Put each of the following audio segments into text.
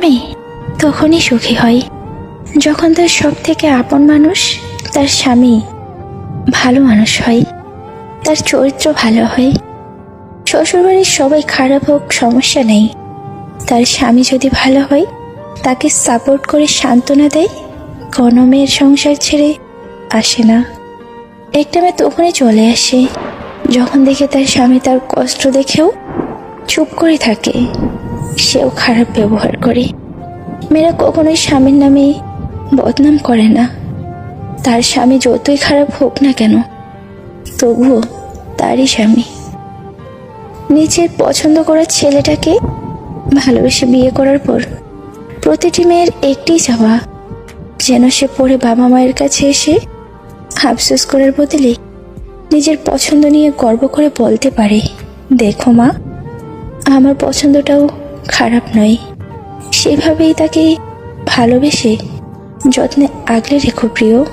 মেয়ে তখনই সুখী হয়। যখন তার সব থেকে আপন মানুষ, তার স্বামী ভালো মানুষ হয়, তার চরিত্র ভালো হয়। শ্বশুরবাড়ির সবাই খারাপ হোক, সমস্যা নেই। তার স্বামী যদি ভালো হয়, তাকে সাপোর্ট করে সান্ত্বনা দেয়, কোনো মেয়ের সংসার ছেড়ে আসে না। একটা মেয়ে তখনই চলে আসে, যখন দেখে তার স্বামী তার কষ্ট দেখেও চুপ করে থাকে। সেও খারাপ ব্যবহার করে। মেয়েরা কখনোই স্বামীর নামে বদনাম করে না। তার স্বামী যতই খারাপ হোক না কেন, তবুও তারই স্বামী। নিজের পছন্দ করার ছেলেটাকে ভালোবেসে বিয়ে করার পর প্রতিটি মেয়ের একটি চাওয়া, যেন সে পড়ে বাবা মায়ের কাছে এসে আফসোস করার বদলে নিজের পছন্দ নিয়ে গর্ব করে বলতে পারে, দেখো মা, আমার পছন্দটাও খারাপ নয়। সেভাবেই তাকে ভালোবেসে যত্নে আগলে রেখো প্রিয়।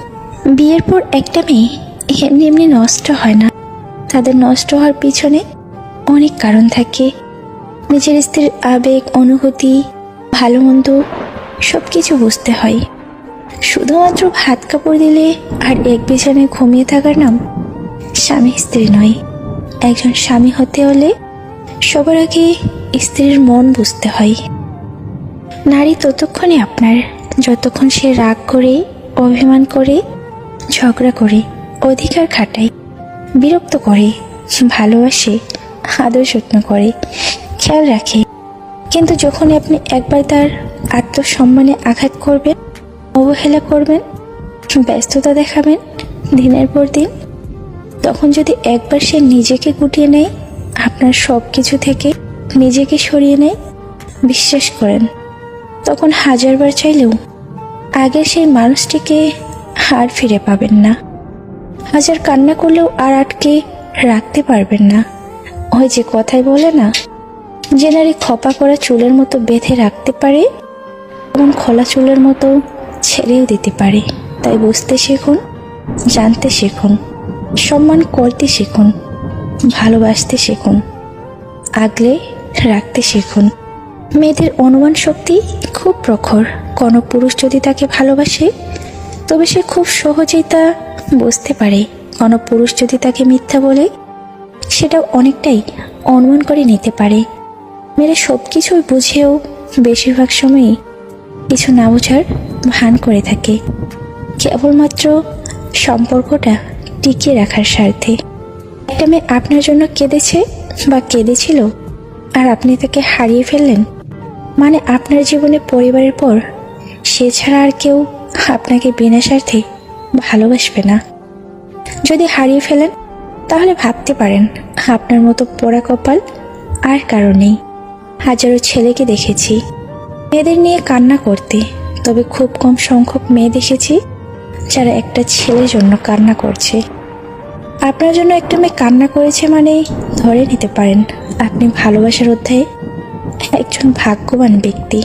বিয়ের পর একটা মেয়ে এমনি এমনি নষ্ট হয় না। তাদের নষ্ট হওয়ার পিছনে অনেক কারণ থাকে। নিজের স্ত্রীর আবেগ, অনুভূতি ভালো মন্দ সব কিছু বুঝতে হয়। শুধুমাত্র ভাত কাপড় দিলে আর এক বিছানায় ঘুমিয়ে থাকার নাম স্বামী স্ত্রী নয়। একজন স্বামী হতে হলে সবার আগে স্ত্রীর মন বুঝতে হয়। নারী ততক্ষণে আপনার যতক্ষণ সে রাগ করে, অভিমান করে, ঝগড়া করে, অধিকার খাটায়, বিরক্ত করে, ভালোবাসে, আদর যত্ন করে, খেয়াল রাখে। কিন্তু যখন আপনি একবার তার আত্মসম্মানে আঘাত করবেন, অবহেলা করবেন, ব্যস্ততা দেখাবেন দিনের পর দিন, তখন যদি একবার সে নিজেকে গুটিয়ে নেয় আপনার সব কিছু থেকে নিজেকে সরিয়ে নেয়, বিশ্বাস করেন। তখন হাজারবার চাইলেও আগের সেই মানুষটিকে আর ফিরে পাবেন না। হাজার কান্না করলেও আর আটকে রাখতে পারবেন না। ওই যে কথাই বলে না, যে নারী খপা করা চুলের মতো বেঁধে রাখতে পারে এবং খোলা চুলের মতো ছেড়েও দিতে পারে। তাই বুঝতে শিখুন, জানতে শিখুন, সম্মান করতে শিখুন। ভালোবাসতে শিখুন, আগলে রাখতে শিখুন। মেয়েদের অনুমান শক্তি খুব প্রখর। কোনো পুরুষ যদি তাকে ভালোবাসে, তবে সে খুব সহজেই তা বুঝতে পারে। কোনো পুরুষ যদি তাকে মিথ্যা বলে, সেটাও অনেকটাই অনুমান করে নিতে পারে। মেয়েরা সব কিছুই বুঝেও বেশিরভাগ সময়ই কিছু না বোঝার ভান করে থাকে। কেবলমাত্র সম্পর্কটা টিকিয়ে রাখার স্বার্থে। একটা মেয়ে আপনার জন্য কেঁদেছে বা কেঁদেছিল? আর আপনি তাকে হারিয়ে ফেললেন? মানে আপনার জীবনে পরিবারের পর সে ছাড়া আর কেউ আপনাকে বিনা স্বার্থে ভালোবাসবে না। যদি হারিয়ে ফেলেন, তাহলে ভাবতে পারেন, আপনার মতো পোড়া কপাল আর কারও নেই। হাজারো ছেলেকে দেখেছি, মেয়েদের নিয়ে কান্না করতে, তবে খুব কম সংখ্যক মেয়ে দেখেছি, যারা একটা ছেলের জন্য কান্না করছে। আপনার জন্য একটা মেয়ে কান্না করেছে মানে ধরে নিতে পারেন। আপনি ভালোবাসার অধ্যায়ে একজন ভাগ্যবান ব্যক্তি।